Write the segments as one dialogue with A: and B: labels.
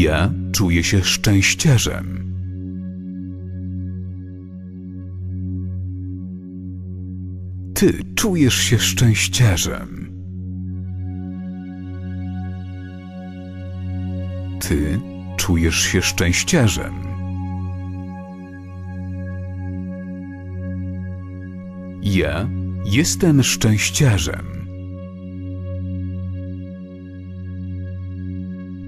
A: Ja czuję się szczęściarzem. Ty czujesz się szczęściarzem. Ty czujesz się szczęściarzem. Ja jestem szczęściarzem.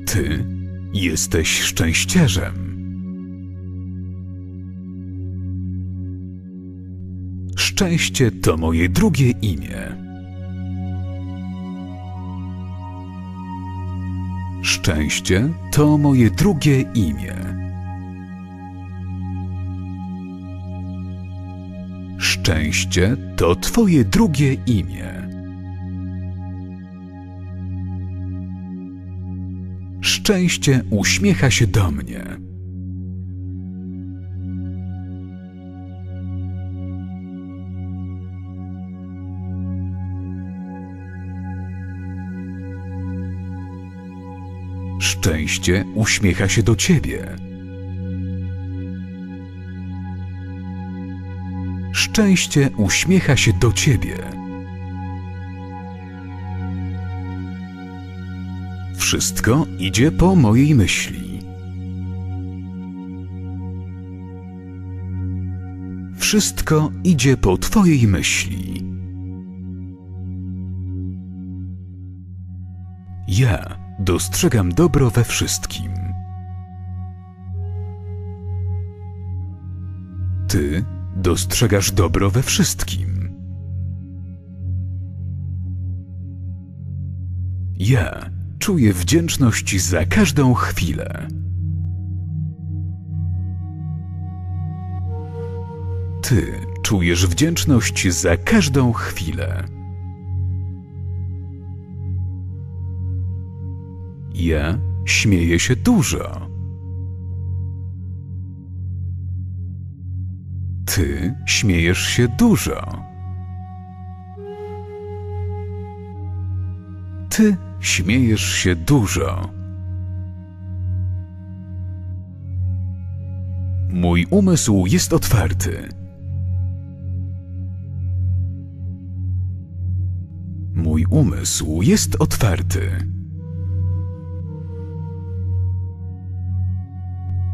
A: Ty jesteś szczęściarzem. Szczęście to moje drugie imię. Szczęście to moje drugie imię. Szczęście to Twoje drugie imię. Szczęście uśmiecha się do mnie. Szczęście uśmiecha się do ciebie. Szczęście uśmiecha się do ciebie. Wszystko idzie po mojej myśli. Wszystko idzie po Twojej myśli. Ja dostrzegam dobro we wszystkim. Ty dostrzegasz dobro we wszystkim. Ja czuję wdzięczność za każdą chwilę. Ty czujesz wdzięczność za każdą chwilę. Ja śmieję się dużo. Ty śmiejesz się dużo. Ty śmiejesz się dużo. Mój umysł jest otwarty. Mój umysł jest otwarty.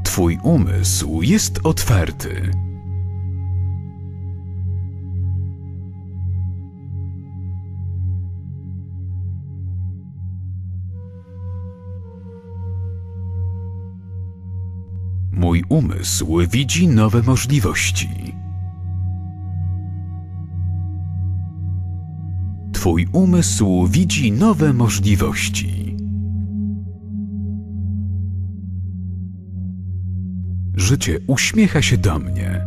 A: Twój umysł jest otwarty. Umysł widzi nowe możliwości. Twój umysł widzi nowe możliwości. Życie uśmiecha się do mnie.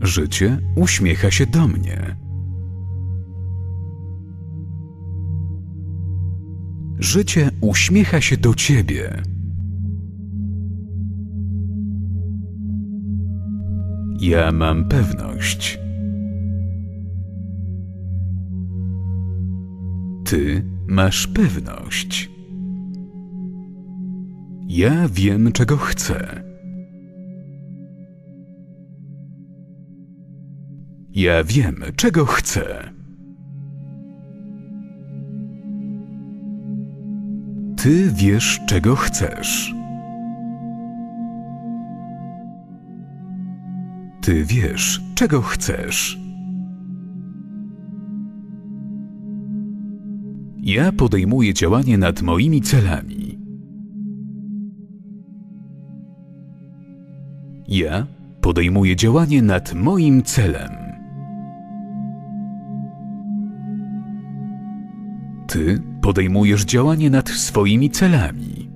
A: Życie uśmiecha się do mnie. Życie uśmiecha się do ciebie. Ja mam pewność. Ty masz pewność. Ja wiem, czego chcę. Ja wiem, czego chcę. Ty wiesz, czego chcesz. Ty wiesz, czego chcesz. Ja podejmuję działanie nad moimi celami. Ja podejmuję działanie nad moim celem. Ty podejmujesz działanie nad swoimi celami.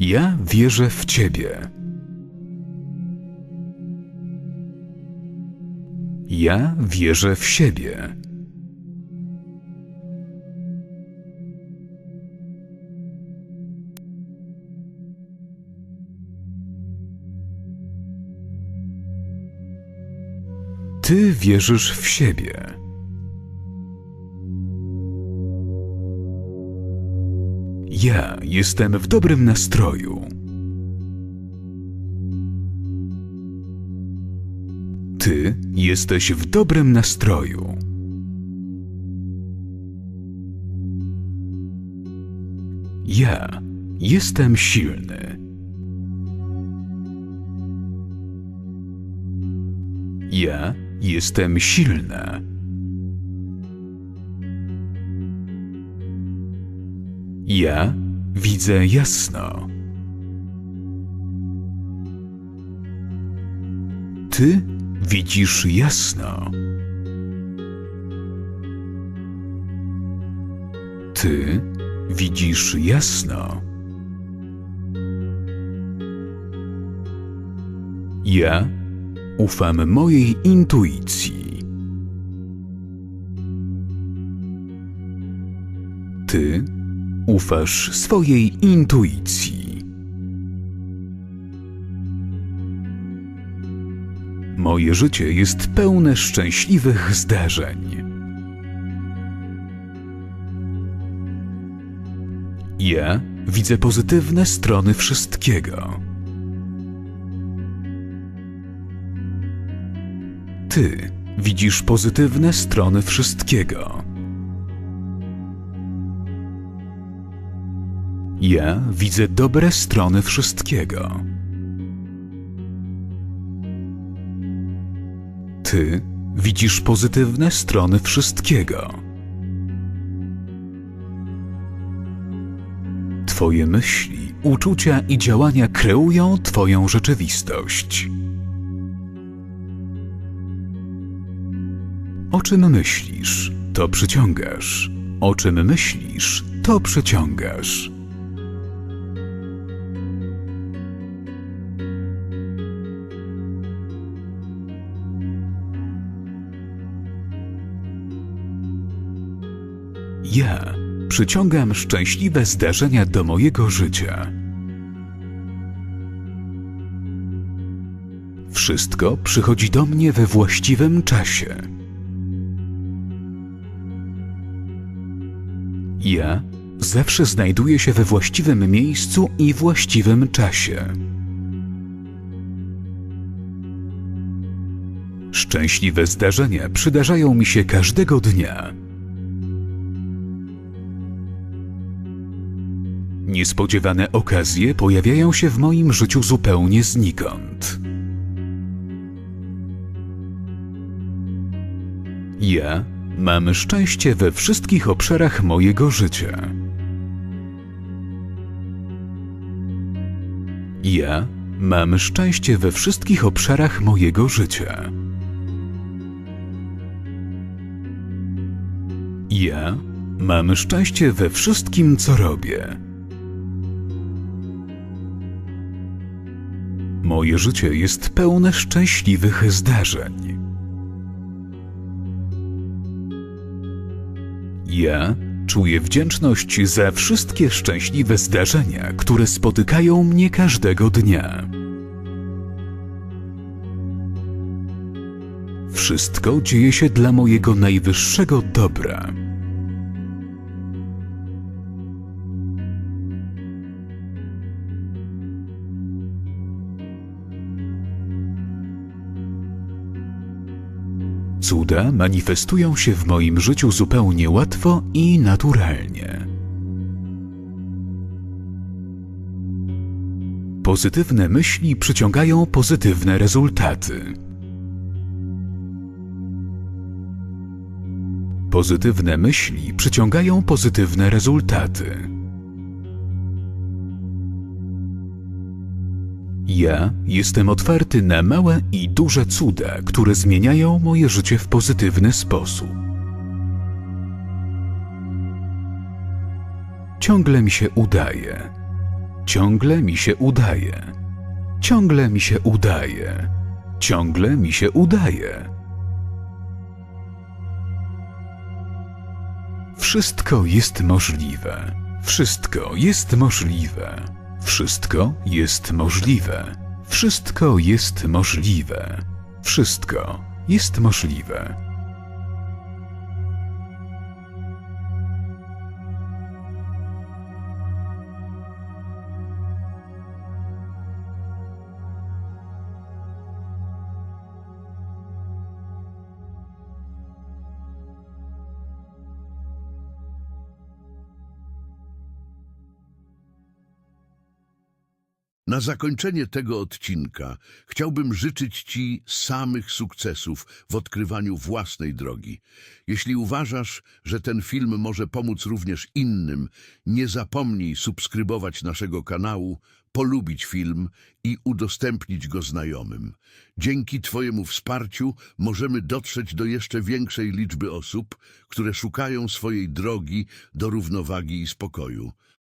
A: Ja wierzę w Ciebie. Ja wierzę w siebie. Ty wierzysz w siebie. Ja jestem w dobrym nastroju. Ty jesteś w dobrym nastroju. Ja jestem silny. Ja jestem silna. Ja widzę jasno. Ty widzisz jasno. Ty widzisz jasno. Ja ufam mojej intuicji. Ty ufasz swojej intuicji. Moje życie jest pełne szczęśliwych zdarzeń. Ja widzę pozytywne strony wszystkiego. Ty widzisz pozytywne strony wszystkiego. Ja widzę dobre strony wszystkiego. Ty widzisz pozytywne strony wszystkiego. Twoje myśli, uczucia i działania kreują Twoją rzeczywistość. Czym myślisz, to przyciągasz. O czym myślisz, to przyciągasz. Ja przyciągam szczęśliwe zdarzenia do mojego życia. Wszystko przychodzi do mnie we właściwym czasie. Ja zawsze znajduję się we właściwym miejscu i właściwym czasie. Szczęśliwe zdarzenia przydarzają mi się każdego dnia. Niespodziewane okazje pojawiają się w moim życiu zupełnie znikąd. Ja mam szczęście we wszystkich obszarach mojego życia. Ja mam szczęście we wszystkich obszarach mojego życia. Ja mam szczęście we wszystkim, co robię. Moje życie jest pełne szczęśliwych zdarzeń. Ja czuję wdzięczność za wszystkie szczęśliwe zdarzenia, które spotykają mnie każdego dnia. Wszystko dzieje się dla mojego najwyższego dobra. Cuda manifestują się w moim życiu zupełnie łatwo i naturalnie. Pozytywne myśli przyciągają pozytywne rezultaty. Pozytywne myśli przyciągają pozytywne rezultaty. Ja jestem otwarty na małe i duże cuda, które zmieniają moje życie w pozytywny sposób. Ciągle mi się udaje. Ciągle mi się udaje. Ciągle mi się udaje. Ciągle mi się udaje. Wszystko jest możliwe. Wszystko jest możliwe. Wszystko jest możliwe. Wszystko jest możliwe. Wszystko jest możliwe.
B: Na zakończenie tego odcinka chciałbym życzyć Ci samych sukcesów w odkrywaniu własnej drogi. Jeśli uważasz, że ten film może pomóc również innym, nie zapomnij subskrybować naszego kanału, polubić film i udostępnić go znajomym. Dzięki Twojemu wsparciu możemy dotrzeć do jeszcze większej liczby osób, które szukają swojej drogi do równowagi i spokoju.